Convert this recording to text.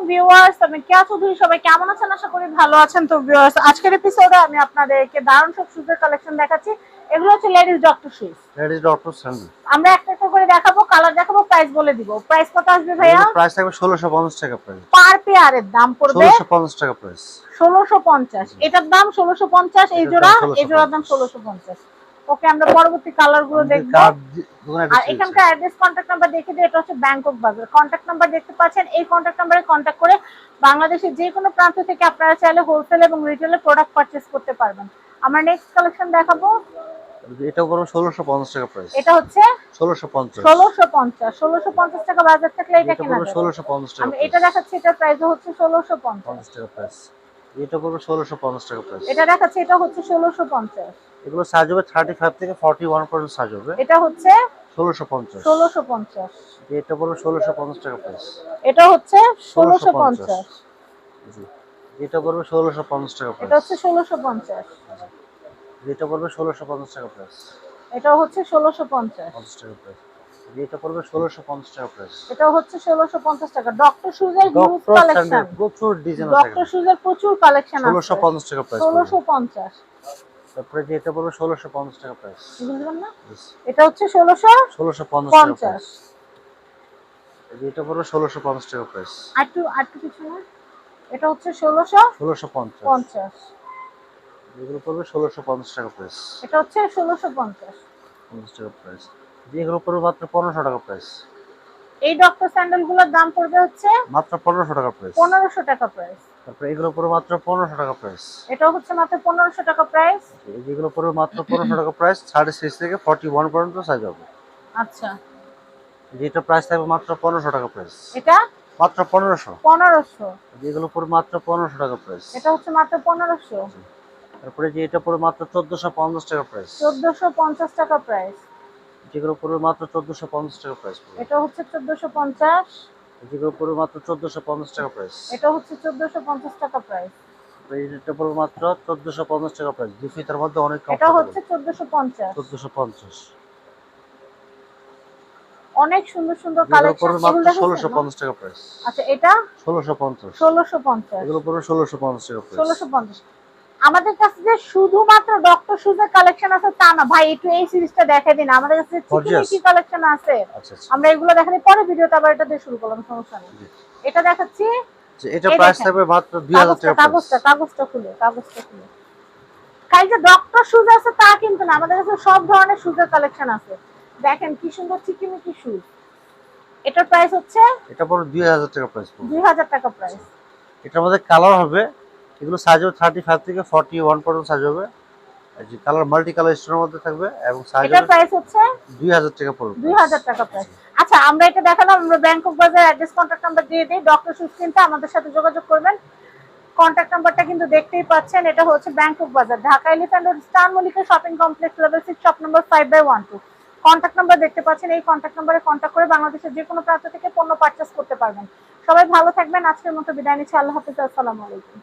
আলাইকুম ভিউয়ার্স আমি কেয়া চৌধুরী সবাই কেমন আছেন? আশা করি ভালো আছেন। তো ভিউয়ার্স আজকের এপিসোডে আমি আপনাদেরকে দারুণ সব শুজের কালেকশন দেখাচ্ছি। এগুলো হচ্ছে ladies doctor shoes ladies doctor sandal আমরা একটা একটা করে দেখাবো কালার দেখাবো প্রাইস বলে দিব। প্রাইস কত আসবে ভাইয়া? প্রাইস থাকবে ষোলোশো পঞ্চাশ টাকা প্রাইস পার পেয়ারের দাম পড়বে ষোলোশো পঞ্চাশ টাকা প্রাইস ষোলোশো পঞ্চাশ। এটার দাম ষোলোশো পঞ্চাশ এই জোড়া এই জোড়ার দাম 1650 ষোলোশো পঞ্চাশ। ওকে আমরা পরবর্তী কালারগুলো দেখব। আর এখানকার অ্যাড্রেস কন্ট্যাক্ট নাম্বার দেখে দিই এটা হচ্ছে ব্যাংকক বাজার কন্ট্যাক্ট নাম্বার দেখতে পাচ্ছেন এই কন্ট্যাক্ট নাম্বারে কন্ট্যাক্ট করে বাংলাদেশের যে কোনো প্রান্ত থেকে আপনারা চাইলে হোলসেল এবং রিটেলে প্রোডাক্ট পারচেজ করতে পারবেন। আমরা নেক্সট কালেকশন দেখাবো। এটা ষোলোশো পঞ্চাশ টাকা প্রাইস এটা হচ্ছে ষোলোশো পঞ্চাশ। ষোলোশো পঞ্চাশ। ষোলোশো পঞ্চাশ টাকা বাজার থাকলে এটা এটা কেনা যাবে। ষোলোশো পঞ্চাশ টাকা আমি এটা দেখাচ্ছি এটার প্রাইস হচ্ছে ষোলোশো পঞ্চাশ। পঞ্চাশ টাকা প্রাইস এটা ষোলোশো পঞ্চাশ টাকা প্রাইস এটা দেখাচ্ছি এটা হচ্ছে ষোলোশো পঞ্চাশ। এগুলো সাইজ হবে থার্টি ফাইভ থেকে ফর্টি ওয়ান পর্যন্ত সাইজ হবে এটা হচ্ছে ষোলোশো পঞ্চাশ। ষোলোশো পঞ্চাশ। এটা পড়বে ষোলোশো পঞ্চাশ টাকা প্রাইস এটা হচ্ছে ষোলোশো পঞ্চাশ। এটা পড়বে ষোলোশো পঞ্চাশ টাকা এটা হচ্ছে ষোলোশো পঞ্চাশ। এটা পড়বে ষোলোশো পঞ্চাশ টাকা প্রাইস এটা হচ্ছে ষোলোশো পঞ্চাশ। পঞ্চাশ টাকা প্রাইস এটা পড়বে ষোলোশো পঞ্চাশ টাকা প্রাইস এটা হচ্ছে ষোলোশো পঞ্চাশ টাকা। ডক্টর হিউজ ডক্টর কালেকশন প্রচুর ডিজাইন আছে ডক্টর শুজের প্রচুর কালেকশন আছে। পঞ্চাশ টাকা প্রাইস ষোলোশো পঞ্চাশ। তারপরে যে এটা পড়বে ষোলোশো পঞ্চাশ টাকা প্রাইস বুঝলেন না? এটা হচ্ছে ষোলোশো ষোলোশো পঞ্চাশ এটা পড়বে ষোলোশো পঞ্চাশ টাকা প্রাইস কিছু না? এটা হচ্ছে ষোলোশো ষোলোশো পঞ্চাশ। পঞ্চাশ। যেগুলো পড়বে ষোলোশো পঞ্চাশ টাকা প্রাইস এটা হচ্ছে ষোলোশো পঞ্চাশ। পঞ্চাশ টাকা প্রাইস যেগুলো পড়বে মাত্র পনেরোশো টাকা প্রাইস এই ডক্টর স্যান্ডেলগুলোর দাম পড়বে হচ্ছে মাত্র পনেরোশো টাকা প্রাইস পনেরোশো টাকা প্রাইস তারপরে এগুলো পড়বে মাত্র পনেরোশো টাকা প্রাইস এটা হচ্ছে মাত্র পনেরোশো টাকা প্রাইস যেগুলো পড়বে মাত্র পনেরোশো টাকা প্রাইস থার্টি সিক্স থেকে ফর্টি ওয়ান পর্যন্ত সাইজ হবে। আচ্ছা। যেটা প্রাইস থাকবে মাত্র পনেরোশো টাকা প্রাইস এটা? মাত্র পনেরোশো। পনেরোশো। যেগুলো পড়বে মাত্র পনেরোশো টাকা প্রাইস এটা হচ্ছে মাত্র পনেরোশো। তারপরে যে এটা পড়বে মাত্র চোদ্দোশো পঞ্চাশ টাকা প্রাইস চোদ্দশো পঞ্চাশ টাকা প্রাইস যেগুলো পড়বে মাত্র চোদ্দোশো পঞ্চাশ টাকা প্রাইস এটা হচ্ছে চোদ্দশো পঞ্চাশ। যেগুলো পড়বে মাত্র চোদ্দোশো পঞ্চাশ টাকা প্রাইস এটা হচ্ছে চোদ্দশো পঞ্চাশ টাকা প্রাইস এটা পড়বে মাত্র চোদ্দোশো পঞ্চাশ টাকা প্রাইস দু ফিতার মধ্যে অনেক এটা হচ্ছে চোদ্দশো পঞ্চাশ। চোদ্দোশো পঞ্চাশ। অনেক সুন্দর সুন্দর কালেকশন মাত্র ষোলোশো পঞ্চাশ টাকা প্রাইস আচ্ছা এটা? ষোলোশো পঞ্চাশ। ষোলোশো পঞ্চাশ। এগুলো পড়বে ষোলোশো পঞ্চাশ টাকা প্রাইস ষোলোশো পঞ্চাশ। আমাদের কাছে যে শুধুমাত্র ডক্টর শুজের কালেকশন আছে তা না। ভাই একটু এই সিরিজটা দেখে দিন। আমাদের কাছে কি কালেকশন আছে আচ্ছা আচ্ছা। আমরা এগুলো দেখালে পরে ভিডিওটা আবার এটা দিয়ে শুরু করলাম সমস্যা নেই। এটা দেখাচ্ছি। এটা প্রাইস থাকবে মাত্র দুই হাজার কাগজটা টাকা কাগজটা কাগজটা খুলে কাগজটা খুলে। কাল যে ডক্টর শুজ আছে তা কিন্তু না। আমাদের কাছে সব ধরনের শুজের কালেকশন আছে। দেখেন কি সুন্দর চিকিমিকি শুজ এটার প্রাইস হচ্ছে এটা দুই হাজার টাকা প্রাইস পড়বে। দুই হাজার টাকা প্রাইস এটার মধ্যে কালার হবে এগুলো সাইজ হবে থার্টি ফাইভ থেকে ফর্টি ওয়ান পর্যন্ত সাইজ হবে। যে কালার মাল্টি কালার স্টোনের মধ্যে থাকবে এবং সাইজ এটার প্রাইস হচ্ছে? দুই হাজার টাকা পড়বে। দুই হাজার টাকা প্রাইস আচ্ছা আমরা এটা দেখালাম আমরা ব্যাংকক বাজার অ্যাড্রেস কন্ট্যাক্ট নাম্বার দিয়ে দিই। ডক্টর শুজ আমাদের সাথে যোগাযোগ করবেন। কন্ট্যাক্ট নাম্বারটা কিন্তু দেখতেই পাচ্ছেন এটা হচ্ছে ব্যাংকক বাজার Dhaka Elephant Road star Mallika shopping complex level six shop number five by one two contact number দেখতে পাচ্ছেন এই কন্ট্যাক্ট নাম্বারে কন্ট্যাক্ট করে বাংলাদেশের যে কোনো প্রান্ত থেকে পণ্য পারচেস করতে পারবেন। সবাই ভালো থাকবেন আজকের মতো বিদায় নিচ্ছি। আল্লাহ হাফিজ আসসালামু আলাইকুম।